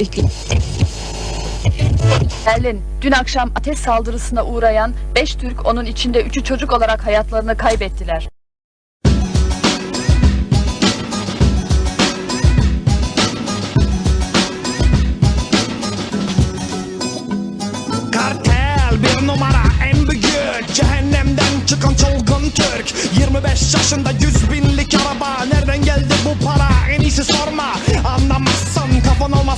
iki, Berlin, dün akşam ateş saldırısına uğrayan 5 Türk onun içinde 3'ü çocuk olarak hayatlarını kaybettiler. Kartel bir numara en büyük Cehennemden çıkan çılgın Türk 25 yaşında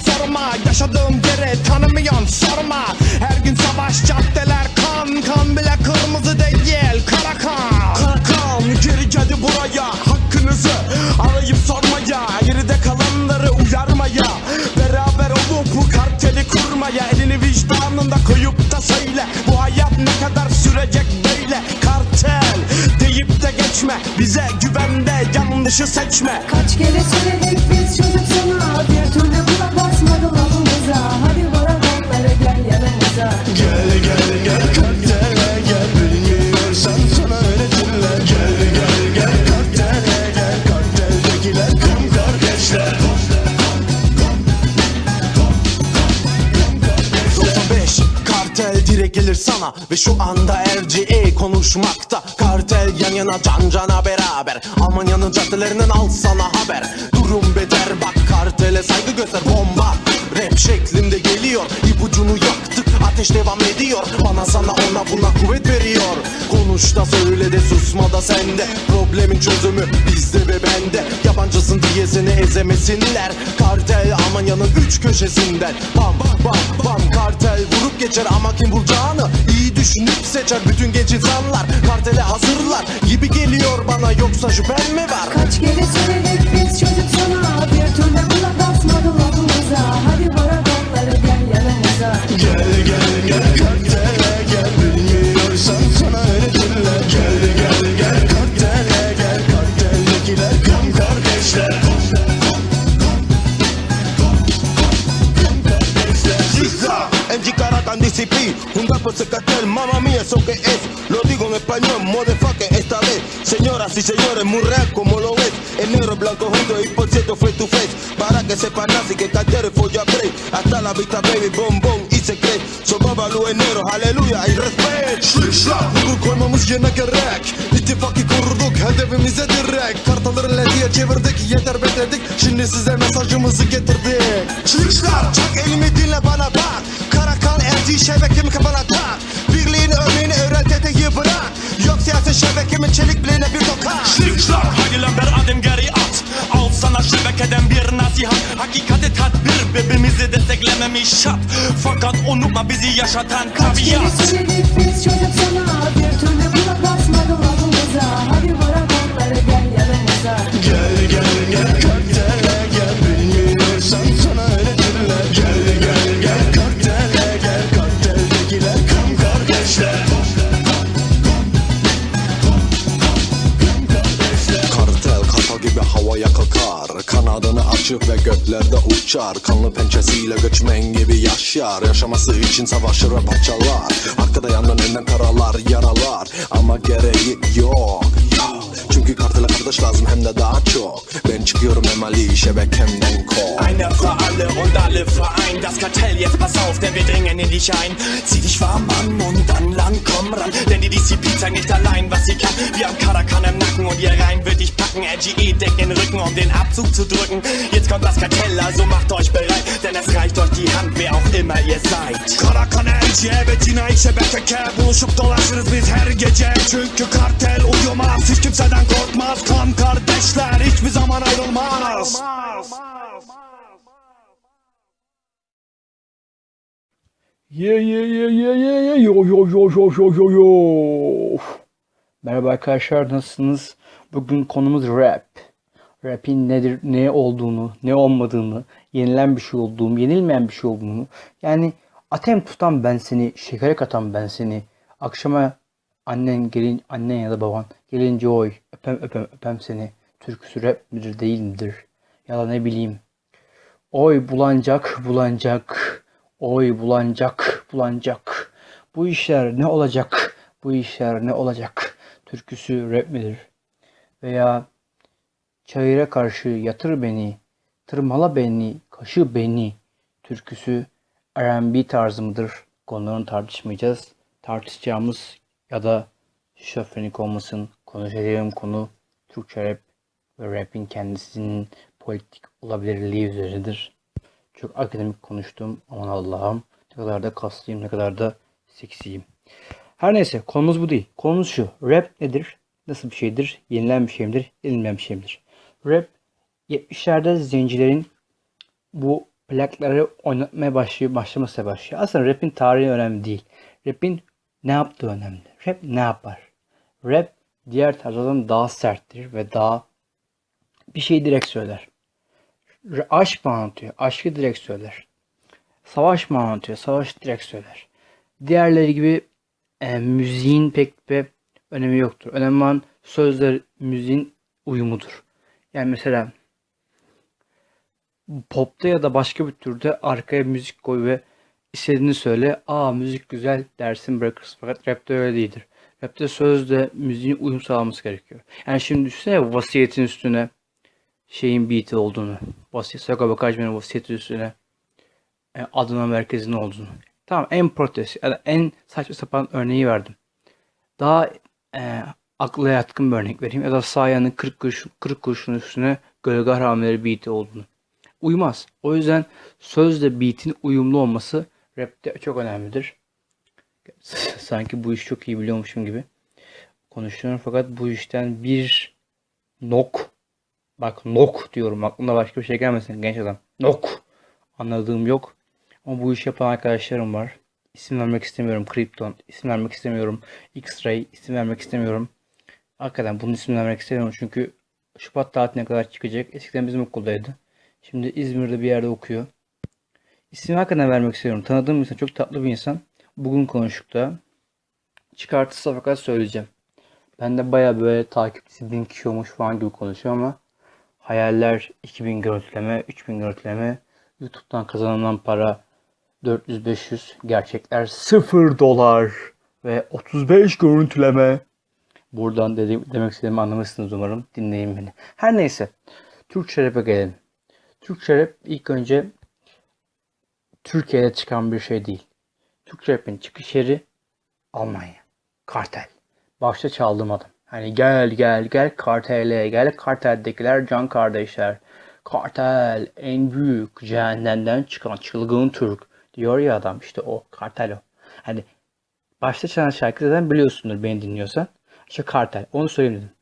sorma Yaşadığım yeri tanımıyorsun sorma Her gün savaş caddeler kan Kan bile kırmızı değil kara kan. Kara kan geri geldi buraya Hakkınızı arayıp sormaya. Geride kalanları uyarmaya. Beraber olup bu karteli kurmaya. Elini vicdanında koyup da söyle Bu hayat ne kadar sürecek böyle? Kartel deyip de geçme Bize güvende yanlışı seçme. Kaç kere söyledik biz çocuk sana sana. Ve şu anda RGE konuşmakta. Kartel yan yana can cana beraber. Almanya'nın caddelerinden al sana haber. Durum beter bak kartele saygı göster. Bomba Rap şeklinde geliyor. İpucunu yaktık ateş devam ediyor. Bana sana ona buna kuvvet veriyor Konuş da söyle de susma da sende Problemin çözümü bizde ve bende. Yabancısın diye seni ezemesinler. Kartel Almanya'nın üç köşesinden. Bam bam bam. Kartel vurup geçer ama kim bulacağını iyi düşünüp seçer. Bütün genç insanlar Kartele hazırlar gibi geliyor bana. Yoksa şüphen mi var? Kaç kere söyledik biz çocuk sana. Bir türlü kulak basmadı lafımıza Hadi bana onları gel yanımıza Gel gel. Gel kartele Un ese cartel, mamá mía, eso que es, lo digo en español, motherfucker, esta vez, señoras y señores, muy real como lo ves, el negro, blanco junto y por cierto face to face, para que sepan así que cartel es folla break, hasta la vista baby, bombón y secret, sobabalu en negro, aleluya y respect. İttifakı kurduk hedefimize Kartaları lediye çevirdik yeter bekledik Şimdi size mesajımızı getirdik çak elimi dinle bana bak elci şebekemi kafana tak Birliğin örneğini öğret eteği bırak. Yok siyasi şebekemin çelik bileğine bir tokat? Şlışla Haydi lan bir adım geri at. Al sana şebekeden bir nasihat. Hakikati tadbir birbirimizi desteklememiş şart. Fakat unutma bizi yaşatan Kaç kere tabiat. söyledik biz çocuk sana Açıp ve göklerde uçar. Kanlı pençesiyle göçmen gibi yaşar. Yaşaması için savaşır ve parçalar. Arkada yandan önden karalar yaralar. Ama gereği yok. Çünkü kartele kardeş lazım hem de daha çok Ben çıkıyorum emali şebekemden kol Einer für alle und alle vereint Das Kartell, jetzt pass auf, denn wir dringen in dich ein. Zieh dich warm an und an Land, komm ran. Denn die Disziplin zeigt nicht allein, was sie kann. Wir haben Karakan im Nacken und ihr Rein wird dich packen. RGE deckt den Rücken, um den Abzug zu drücken. Jetzt kommt das Kartell, also macht euch bereit. Denn es reicht euch die Hand, wer auch immer ihr seid. Karakan elçi evet cinayet şebekeke Buluşup dolaşırız biz her gece Çünkü kartel uyumaz Hiç kimseden korkmaz Kan kardeşler hiçbir zaman ayrılmaz Ye ye ye ye ye ye yo yo yo yo yo yo yo. Merhaba arkadaşlar nasılsınız? Bugün konumuz rap. Rap'in nedir, ne olduğunu, ne olmadığını, yenilen bir şey olduğunu, yenilmeyen bir şey olduğunu. Yani atem tutan ben seni, şekere katan ben seni. Akşama annen gelin, annen ya da baban gelince oy öpem öpem öpem seni. Türküsü rap midir değil midir? Ya da ne bileyim. Oy bulancak bulancak. Oy bulancak bulancak. Bu işler ne olacak? Bu işler ne olacak? Türküsü rap midir? Veya çayıra karşı yatır beni, tırmala beni, kaşı beni, türküsü R&B tarzı mıdır? Konularını tartışmayacağız. Tartışacağımız ya da şizofrenik olmasın konuşacağım konu Türkçe rap ve rapin kendisinin politik olabilirliği üzerinedir. Çok akademik konuştum. Aman Allah'ım. Ne kadar da kaslıyım, ne kadar da seksiyim. Her neyse konumuz bu değil. Konumuz şu. Rap nedir? Nasıl bir şeydir? Yenilen bir şey midir? Yenilmeyen bir şey midir? Rap 70'lerde zencilerin bu plakları oynatmaya başlıyor, başlaması başlıyor. Aslında rap'in tarihi önemli değil. Rap'in ne yaptığı önemli. Rap ne yapar? Rap diğer tarzlardan daha serttir ve daha bir şey direkt söyler. Aşk mı anlatıyor? Aşkı direkt söyler. Savaş mı anlatıyor? Savaş direkt söyler. Diğerleri gibi e, müziğin pek bir önemi yoktur. Önemli olan sözler müziğin uyumudur. Yani mesela popta ya da başka bir türde arkaya müzik koy ve istediğini söyle. Aa müzik güzel dersin bırakırsın. Fakat rapte öyle değildir. Rapte sözle müziğin uyum sağlaması gerekiyor. Yani şimdi düşünsene vasiyetin üstüne şeyin beat'i olduğunu. Vasiyet, Sagopa Kajmer'in vasiyeti üstüne e, Adana merkezinin olduğunu. Tamam en protest ya en saçma sapan örneği verdim. Daha e, akla yatkın bir örnek vereyim. Ya da Sayan'ın 40 kuruş, 40 kuruşun üstüne gölge hamleleri beat'i olduğunu. Uymaz. O yüzden sözle beat'in uyumlu olması rapte çok önemlidir. Sanki bu işi çok iyi biliyormuşum gibi konuşuyorum. Fakat bu işten bir nok bak nok diyorum. Aklına başka bir şey gelmesin genç adam. Nok. Anladığım yok. Ama bu işi yapan arkadaşlarım var. İsim vermek istemiyorum. Krypton isim vermek istemiyorum. X-Ray isim vermek istemiyorum. Hakikaten bunun isim vermek istemiyorum. Çünkü Şubat tatiline kadar çıkacak? Eskiden bizim okuldaydı. Şimdi İzmir'de bir yerde okuyor İsim hakikaten vermek istiyorum. Tanıdığım bir insan, çok tatlı bir insan. Bugün konuştuk da. Çıkartırsa fakat söyleyeceğim. Ben de baya böyle takipçisi bin kişi olmuş falan gibi konuşuyor ama hayaller 2000 görüntüleme, 3000 görüntüleme, YouTube'dan kazanılan para 400-500, gerçekler 0 dolar ve 35 görüntüleme. Buradan dedim, demek istediğimi anlamışsınız umarım. Dinleyin beni. Her neyse. Türkçe rap'e gelelim. Türkçe rap ilk önce Türkiye'de çıkan bir şey değil. Türkçe rap'in çıkış yeri Almanya. Kartel. Başta çaldığım adam. Hani gel gel gel kartele gel karteldekiler can kardeşler. Kartel en büyük cehennemden çıkan çılgın Türk diyor ya adam işte o kartel o. Hani başta çalan şarkı zaten biliyorsundur beni dinliyorsan. İşte kartel onu söyleyeyim dedim.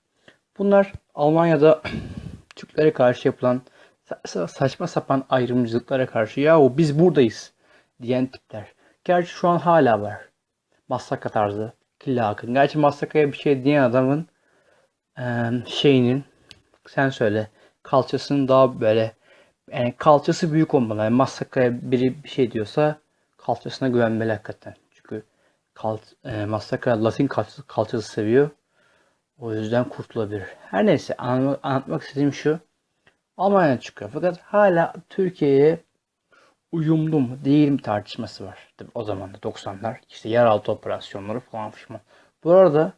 Bunlar Almanya'da Türklere karşı yapılan saçma sapan ayrımcılıklara karşı yahu biz buradayız diyen tipler. Gerçi şu an hala var. Massaka tarzı. Killa Akın. Gerçi Massaka'ya bir şey diyen adamın şeyinin sen söyle kalçasının daha böyle yani kalçası büyük olmalı. Yani Massaka'ya biri bir şey diyorsa kalçasına güvenmeli hakikaten. Çünkü kalt, e, Massaka Latin kalçası, kalçası seviyor. O yüzden kurtulabilir. Her neyse anlatmak istediğim şu. Almanya çıkıyor. Fakat hala Türkiye'ye uyumlu mu değil mi tartışması var. Tabii o zaman da 90'lar işte yeraltı operasyonları falan fişman. Bu arada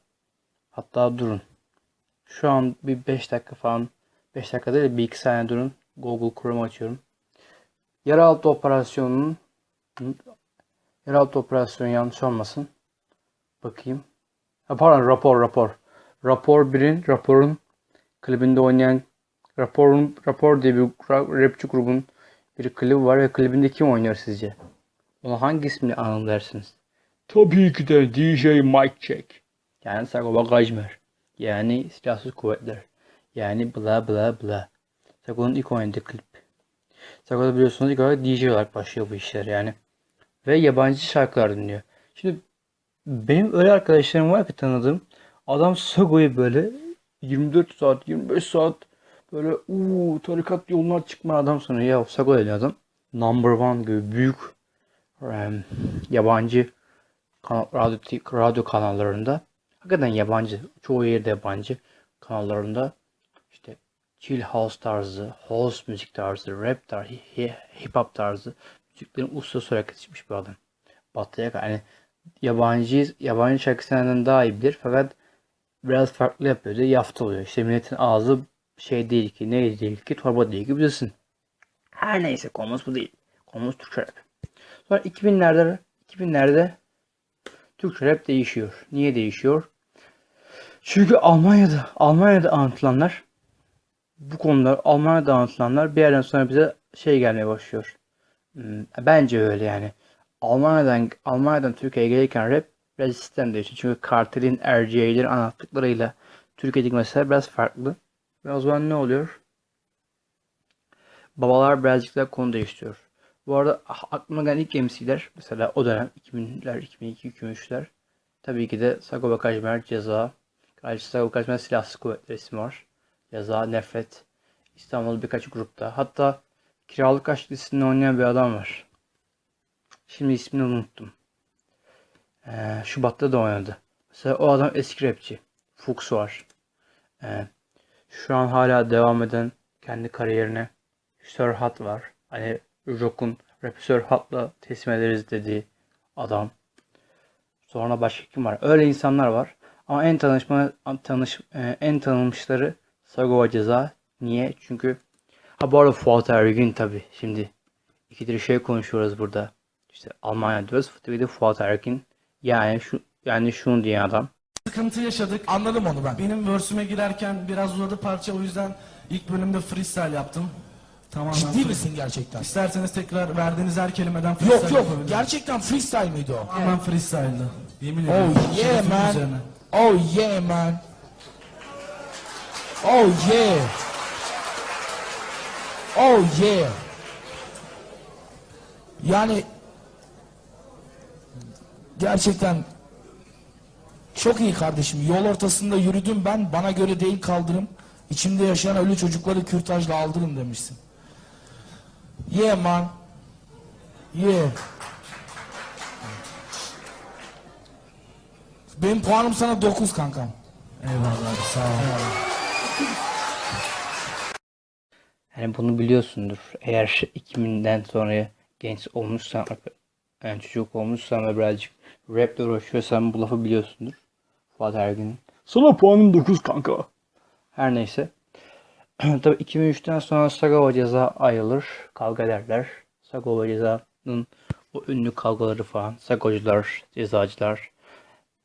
hatta durun. Şu an bir 5 dakika falan 5 dakika değil de bir iki saniye durun. Google Chrome açıyorum. Yeraltı operasyonunun yeraltı operasyonu yanlış olmasın. Bakayım. Ha, pardon rapor rapor. Rapor 1'in raporun klibinde oynayan raporun rapor diye bir ra- rapçi grubun bir klibi var ve klibinde kim oynuyor sizce? Ona hangi ismini anın dersiniz? Tabii ki de DJ Mike Check. Yani Sagopa Kajmer. Yani silahsız kuvvetler. Yani bla bla bla. Sagopa'nın ilk oynadığı klip. Sagopa biliyorsunuz ilk olarak DJ olarak başlıyor bu işler yani. Ve yabancı şarkılar dinliyor. Şimdi benim öyle arkadaşlarım var ki tanıdığım. Adam Sago'yu böyle 24 saat, 25 saat böyle uuu tarikat yoluna çıkma adam sanıyor. Ya Sago öyle adam. Number one gibi büyük em, yabancı kanal, radyo, radyo kanallarında hakikaten yabancı, çoğu yerde yabancı kanallarında işte chill house tarzı, house müzik tarzı, rap tarzı, hi- hip hop tarzı müziklerin ustası olarak yetişmiş bir adam. Batıya yani yabancı yabancı şarkı daha iyi bilir fakat biraz farklı yapıyor diye yaftı oluyor. İşte milletin ağzı şey değil ki, ne değil ki, torba değil ki bilirsin. Her neyse konumuz bu değil. Konumuz Türkçe rap. Sonra 2000'lerde 2000'lerde Türkçe rap değişiyor. Niye değişiyor? Çünkü Almanya'da Almanya'da anlatılanlar bu konuda Almanya'da anlatılanlar bir yerden sonra bize şey gelmeye başlıyor. Hmm, Bence öyle yani. Almanya'dan Almanya'dan Türkiye'ye gelirken rap biraz sistem değişiyor. Çünkü kartelin RCA'lerin anlattıklarıyla Türkiye'deki mesele biraz farklı. Ve o zaman ne oluyor? Babalar birazcık daha konu değiştiriyor. Bu arada ah- aklıma gelen ilk MC'ler mesela o dönem 2000'ler, 2002, 2003'ler tabii ki de Sagopa Kajmer, Ceza, Karşı Sagopa Kajmer Silahsız Kuvvetler ismi var. Ceza, Nefret, İstanbul birkaç grupta. Hatta Kiralık Aşk dizisinde oynayan bir adam var. Şimdi ismini unuttum. Ee, Şubat'ta da oynadı. Mesela o adam eski rapçi. Fuchs var. Ee, şu an hala devam eden kendi kariyerine Sörhat var. Hani Rock'un Rap Sörhat'la teslim ederiz dediği adam. Sonra başka kim var? Öyle insanlar var. Ama en tanışma tanış e, en tanınmışları Sagopa Ceza. Niye? Çünkü ha bu arada Fuat Ergin tabi. Şimdi ikidir şey konuşuyoruz burada. İşte Almanya diyoruz. De Fuat Ergin. Yani şu yani şunu diyen adam. Sıkıntı yaşadık. Anladım onu ben. Benim verse'üme girerken biraz uzadı parça o yüzden ilk bölümde freestyle yaptım. Tamamen Ciddi free- misin gerçekten? İsterseniz tekrar verdiğiniz her kelimeden freestyle Yok yok yapabilirim. gerçekten freestyle miydi o? Tamamen freestyle'dı. Yemin ediyorum. Oh yeah Şerefim man. üzerine. Oh yeah man. Oh yeah. Oh yeah. Yani gerçekten çok iyi kardeşim. Yol ortasında yürüdüm ben. Bana göre değil kaldırım. İçimde yaşayan ölü çocukları kürtajla aldırın demişsin. Yeah man. Yeah. Benim puanım sana 9 kankam. Eyvallah sağ ol. Yani bunu biliyorsundur. Eğer 2000'den sonra genç olmuşsan, yani çocuk olmuşsan ve birazcık raple uğraşıyorsan bu lafı biliyorsundur. Fuat Ergin'in. Sana puanım 9 kanka. Her neyse. Tabii 2003'ten sonra Sagopa Ceza ayrılır. Kavga ederler. Sagopa Ceza'nın o ünlü kavgaları falan. Sagocular, cezacılar.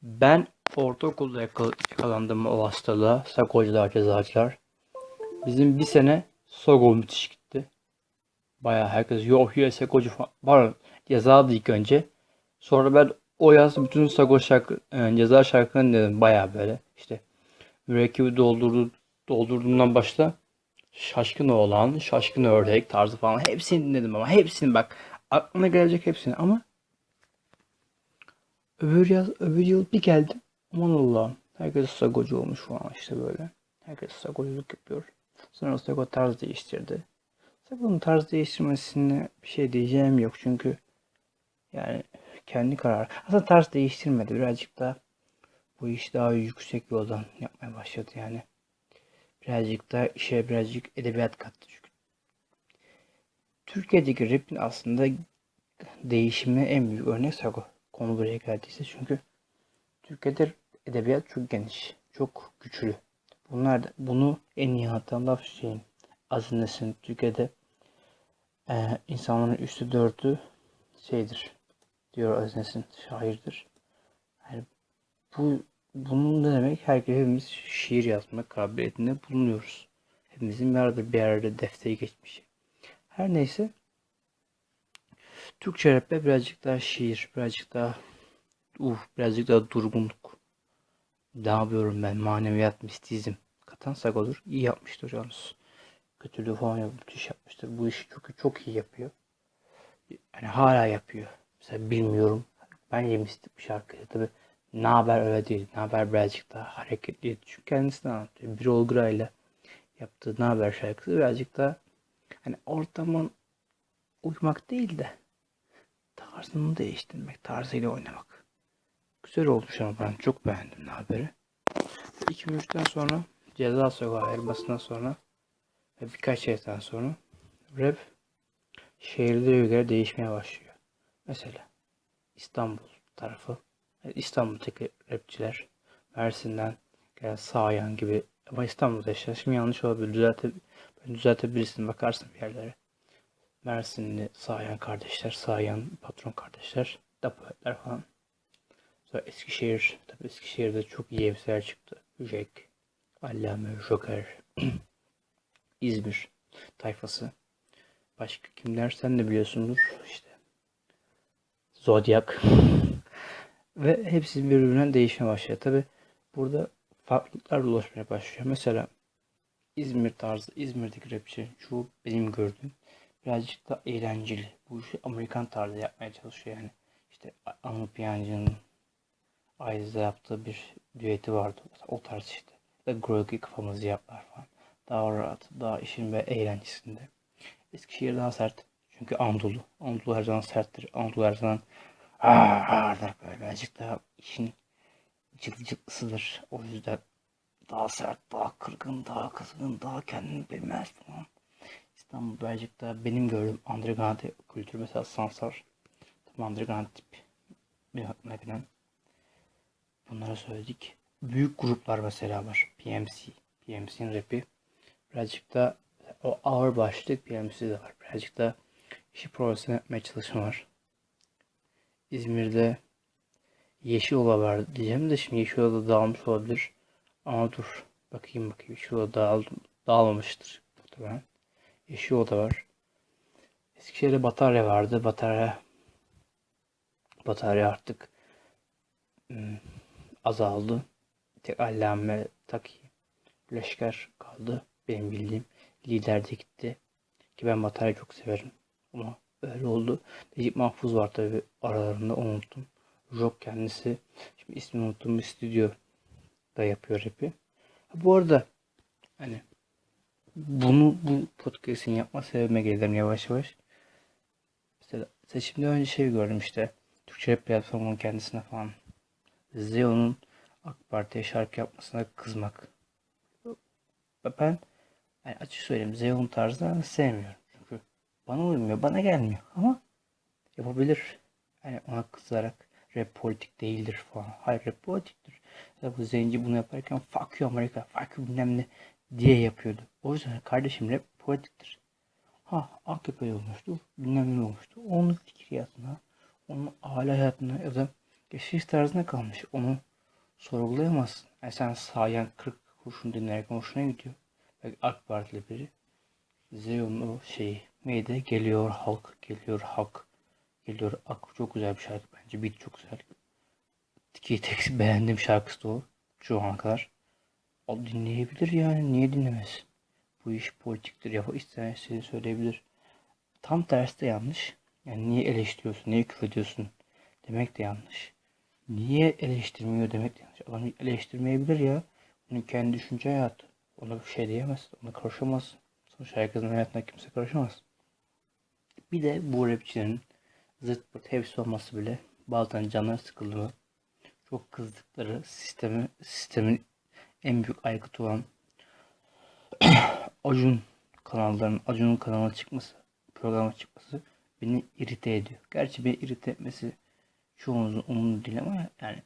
Ben ortaokulda yakal- yakalandım o hastalığa. Sagocular, cezacılar. Bizim bir sene Sogo müthiş gitti. Baya herkes yok ya Sagocu falan. Pardon cezadı ilk önce. Sonra ben o yaz bütün Sago şarkı, e, ceza şarkılarını dedim baya böyle. İşte mürekkebi doldurdu, doldurduğumdan başla şaşkın oğlan, şaşkın ördek tarzı falan hepsini dinledim ama hepsini bak aklına gelecek hepsini ama öbür yaz öbür yıl bir geldim aman Allah'ım herkes sagocu olmuş falan işte böyle. Herkes sagoculuk yapıyor. Sonra Sago tarz değiştirdi. Sago'nun tarz değiştirmesine bir şey diyeceğim yok çünkü yani kendi karar aslında tarz değiştirmedi birazcık da bu iş daha yüksek yoldan yapmaya başladı yani birazcık da işe birazcık edebiyat kattı çünkü. Türkiye'deki rap'in aslında değişimine en büyük örnek Sago. Konu buraya geldiyse çünkü Türkiye'de edebiyat çok geniş, çok güçlü. Bunlar da, bunu en iyi anlatan laf şeyin Aziz Nesin Türkiye'de e, insanların üçte dördü şeydir diyor Aziz Nesin şairdir. Yani bu bunun ne demek? Herkes hepimiz şiir yazma kabiliyetinde bulunuyoruz. Hepimizin vardır bir yerde defteri geçmişi. Her neyse. Türkçe rap'te birazcık daha şiir, birazcık daha uh, birazcık daha durgunluk. Ne yapıyorum ben? Maneviyat, mistizm katan Sago'dur. İyi yapmıştır yalnız. Kötülüğü falan. Müthiş yapmıştır. Bu işi çok çok iyi yapıyor. Yani hala yapıyor. Mesela bilmiyorum. Bence mistik bir şarkı. Tabii ne haber öyle değil. Ne haber birazcık daha hareketli. Çünkü kendisini anlatıyor. Bir Olgra ile yaptığı ne haber şarkısı birazcık daha hani ortamın uymak değil de tarzını değiştirmek, tarzıyla oynamak. Güzel olmuş ama ben çok beğendim ne haberi. 2003'ten sonra ceza sokağı ayrılmasından sonra ve birkaç şeyden sonra rap şehirlere göre değişmeye başlıyor. Mesela İstanbul tarafı yani İstanbul'daki rapçiler Mersin'den gelen Sağyan gibi ama İstanbul'da yaşıyor. Şimdi yanlış olabilir. Düzelte, düzeltebilirsin. Bakarsın bir yerlere. Mersinli Sayan kardeşler, Sayan patron kardeşler, Dapoetler falan. Sonra Eskişehir, tabii Eskişehir'de çok iyi evler çıktı. Jack, Allame, Joker, İzmir tayfası. Başka kimler sen de biliyorsundur işte. Zodiac. Ve hepsi birbirinden değişmeye başlıyor. Tabi burada farklılıklar da oluşmaya başlıyor. Mesela İzmir tarzı, İzmir'deki rapçi çoğu benim gördüğüm birazcık da eğlenceli. Bu işi Amerikan tarzı yapmaya çalışıyor yani. İşte Anıl Piyancı'nın Ayz'da yaptığı bir düeti vardı. O tarz işte. Da Grogi kafamızı yaplar falan. Daha rahat, daha işin ve eğlencesinde. Eskişehir daha sert. Çünkü Anadolu. Anadolu her zaman serttir. Anadolu her zaman ağırdır böyle. Birazcık daha işin cıvısıdır. O yüzden daha sert, daha kırgın, daha kızgın, daha kendini bilmez falan. İstanbul birazcık daha benim gördüğüm underground kültür mesela Sansar. Tam underground tip bir aklına gelen. Bunları söyledik. Büyük gruplar mesela var. PMC. PMC'nin rapi. Birazcık da o ağır başlık PMC'de var. Birazcık da işi profesyonel yapmaya çalışma var. İzmir'de Yeşilola var diyeceğim de şimdi Yeşilola dağılmış olabilir. Ama dur. Bakayım bakayım. Yeşilola dağıl, dağılmamıştır. Muhtemelen. Yeşilola var. Eskişehir'de Batarya vardı. Batarya Batarya artık hmm, azaldı. Tek Allame Taki Leşker kaldı. Benim bildiğim lider de gitti. Ki ben Batarya'yı çok severim. Ama öyle oldu. Necip Mahfuz var tabi aralarında onu unuttum. Rock kendisi. Şimdi ismini unuttum stüdyo da yapıyor rapi. Bu arada hani bunu bu podcast'in yapma sebebime gelirim yavaş yavaş. Mesela seçimde önce şey gördüm işte. Türkçe rap platformunun kendisine falan. Zeo'nun AK Parti'ye şarkı yapmasına kızmak. Ben yani açık söyleyeyim Zeo'nun tarzını sevmiyorum. Bana uymuyor, bana gelmiyor. Ama yapabilir. Yani ona kızarak rap politik değildir falan. Hayır rap politiktir. Mesela bu zenci bunu yaparken fuck you Amerika, fuck you bilmem ne diye yapıyordu. O yüzden kardeşim rap politiktir. Ha AKP olmuştu, bilmem ne olmuştu. Onun fikriyatına, onun aile hayatına ya da geçiş tarzına kalmış. Onu sorgulayamazsın. Yani sen sayan 40 kurşun dinlerken hoşuna gidiyor. Belki AK Partili biri. Zeyo'nun o şeyi neydi? Geliyor halk, geliyor halk, geliyor ak. Çok güzel bir şarkı bence. Beat çok güzel. Ki tek beğendiğim şarkısı da o. Şu ana kadar. O dinleyebilir yani. Niye dinlemez? Bu iş politiktir. Yap isteyen istediğini söyleyebilir. Tam tersi de yanlış. Yani niye eleştiriyorsun, niye küfür ediyorsun demek de yanlış. Niye eleştirmiyor demek de yanlış. Adam eleştirmeyebilir ya. Bunun kendi düşünce hayatı. Ona bir şey diyemez. Ona karışamaz. Sonuçta herkesin hayatına kimse karışamaz. Bir de bu rapçilerin zırt pırt hepsi olması bile bazen canları sıkıldığını çok kızdıkları sistemi sistemin en büyük aykıtı olan Acun kanallarının Acun'un kanalına çıkması programa çıkması beni irite ediyor. Gerçi beni irite etmesi çoğunuzun umurunda değil ama yani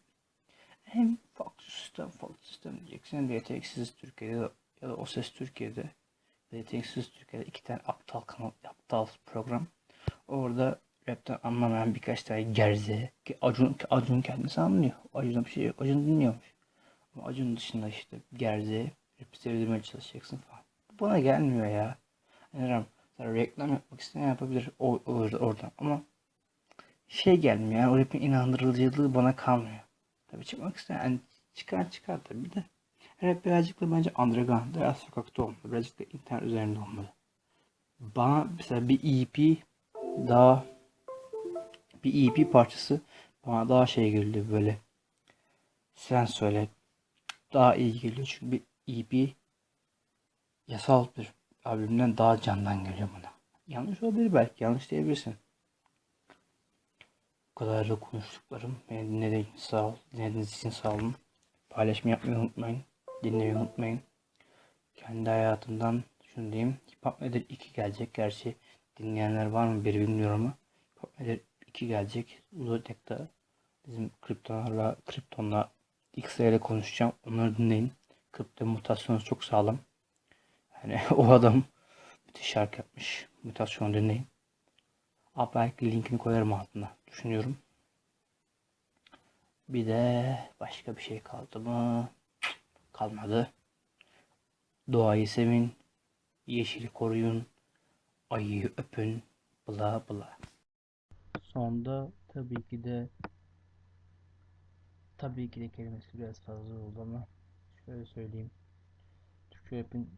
hem farklı sistem farklı sistem diyeceksin. Yeteneksiz Türkiye'de ya da O Ses Türkiye'de Yeteneksiz Türkiye'de iki tane aptal kanal aptal program. Orada rapten anlamayan birkaç tane gerze ki Acun, ki Acun kendisi anlıyor. Acun'da bir şey yok. Acun dinliyormuş. Ama Acun dışında işte gerze rapi sevdirmeye çalışacaksın falan. Bana gelmiyor ya. Yani reklam yapmak isteyen yapabilir o, orada oradan ama şey gelmiyor yani o rapin inandırıcılığı bana kalmıyor. Tabii çıkmak isteyen yani çıkar çıkar tabii de. Rap birazcık da bence underground, biraz sokakta olmalı. Birazcık da internet üzerinde olmalı. Bana mesela bir EP daha bir EP parçası bana daha şey geliyor böyle. Sen söyle daha iyi geliyor çünkü bir EP yasal bir albümden daha candan geliyor bana. Yanlış olabilir belki yanlış diyebilirsin. Bu kadar da konuştuklarım. Beni dinlediğiniz sağ ol. Dinlediğiniz için sağ olun. Paylaşmayı yapmayı unutmayın. Dinlemeyi unutmayın. Kendi hayatımdan şunu diyeyim. Hip Hop Nedir 2 gelecek. Gerçi dinleyenler var mı biri bilmiyorum ama Hip Hop Nedir 2 gelecek. Uzaytek'te bizim kriptonlarla, kriptonla XR ile konuşacağım. Onları dinleyin. Kripto mutasyonu çok sağlam. Yani o adam müthiş şarkı yapmış. Mutasyonu dinleyin. Aa, belki linkini koyarım altına. Düşünüyorum. Bir de başka bir şey kaldı mı? Kalmadı. Doğayı sevin. Yeşili koruyun. Ayıyı öpün. Bla bla. Sonda tabii ki de tabii ki de kelimesi biraz fazla oldu ama şöyle söyleyeyim. Türkçe rap'in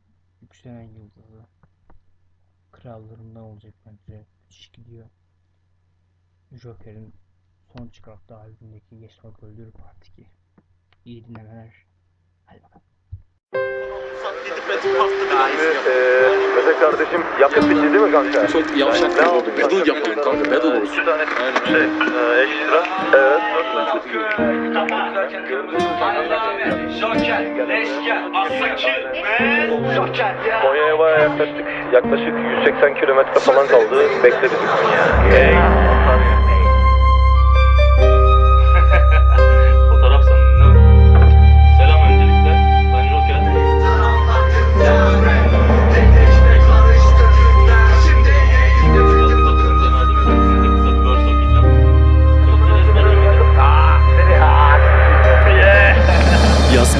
yükselen yıldızı krallarından olacak bence. Müthiş gidiyor. Joker'in son çıkarttığı albümdeki Yaşamak Öldürür Part 2. İyi dinlemeler. Mete kardeşim yaptık bitti değil mi kanka? Çok yavşak bir oldu. Battle yapalım kanka. Battle olsun. Şey, ekstra. Evet. Konya'ya bayağı yaklaştık. Yaklaşık 180 kilometre falan kaldı. Bekle bizi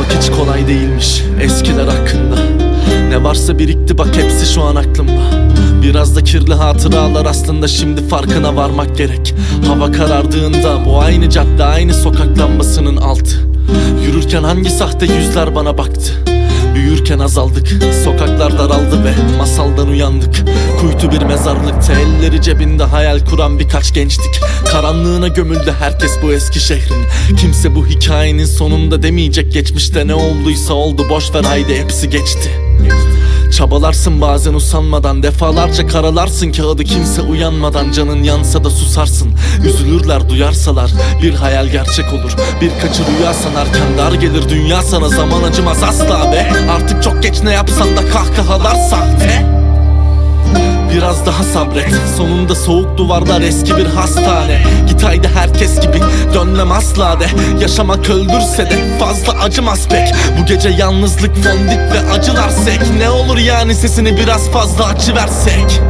Yazmak hiç kolay değilmiş eskiler hakkında. Ne varsa birikti bak hepsi şu an aklımda. Biraz da kirli hatıralar aslında şimdi farkına varmak gerek. Hava karardığında bu aynı cadde aynı sokak lambasının altı. Yürürken hangi sahte yüzler bana baktı Büyürken azaldık Sokaklar daraldı ve masaldan uyandık. Kuytu bir mezarlıkta elleri cebinde hayal kuran birkaç gençtik. Karanlığına gömüldü herkes bu eski şehrin. Kimse bu hikayenin sonunda demeyecek geçmişte ne olduysa oldu boş ver haydi hepsi geçti Çabalarsın bazen usanmadan Defalarca karalarsın kağıdı kimse uyanmadan. Canın yansa da susarsın Üzülürler duyarsalar. Bir hayal gerçek olur Birkaçı rüya sanarken dar gelir dünya sana Zaman acımaz. Asla be Artık çok geç ne yapsan da kahkahalar sahte Biraz daha sabret. Sonunda soğuk duvarlar eski bir hastane. Git haydi herkes gibi dönmem asla de. Yaşamak öldürse de fazla acımaz pek. Bu gece yalnızlık fondip ve acılar sek. Ne olur yani sesini biraz fazla açı versek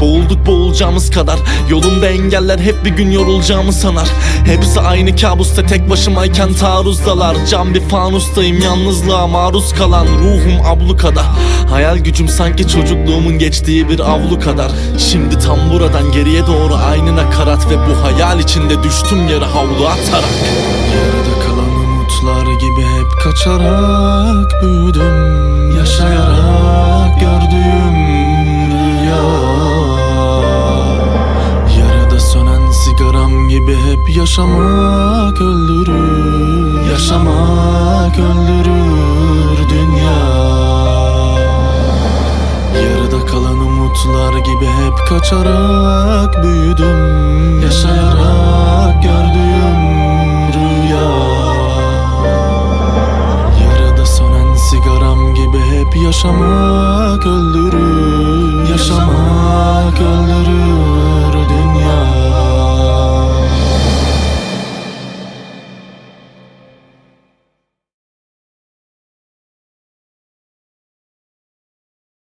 Boğulduk boğulacağımız kadar. Yolunda engeller hep bir gün yorulacağımı sanar. Hepsi aynı kabusta tek başımayken taarruzdalar. Cam bir fanustayım yalnızlığa maruz kalan Ruhum ablukada. Hayal gücüm sanki çocukluğumun geçtiği bir avlu kadar Şimdi tam buradan geriye doğru aynı nakarat Ve bu hayal içinde düştüm yere havlu atarak. Yarıda kalan umutlar gibi hep kaçarak büyüdüm. Yaşayarak gördüğüm Yaşamak öldürür Yaşamak öldürür dünya. Yarıda kalan umutlar gibi hep kaçarak büyüdüm. Yaşayarak gördüğüm rüya. Yarıda sönen sigaram gibi hep yaşamak öldürür Yaşamak öldürür.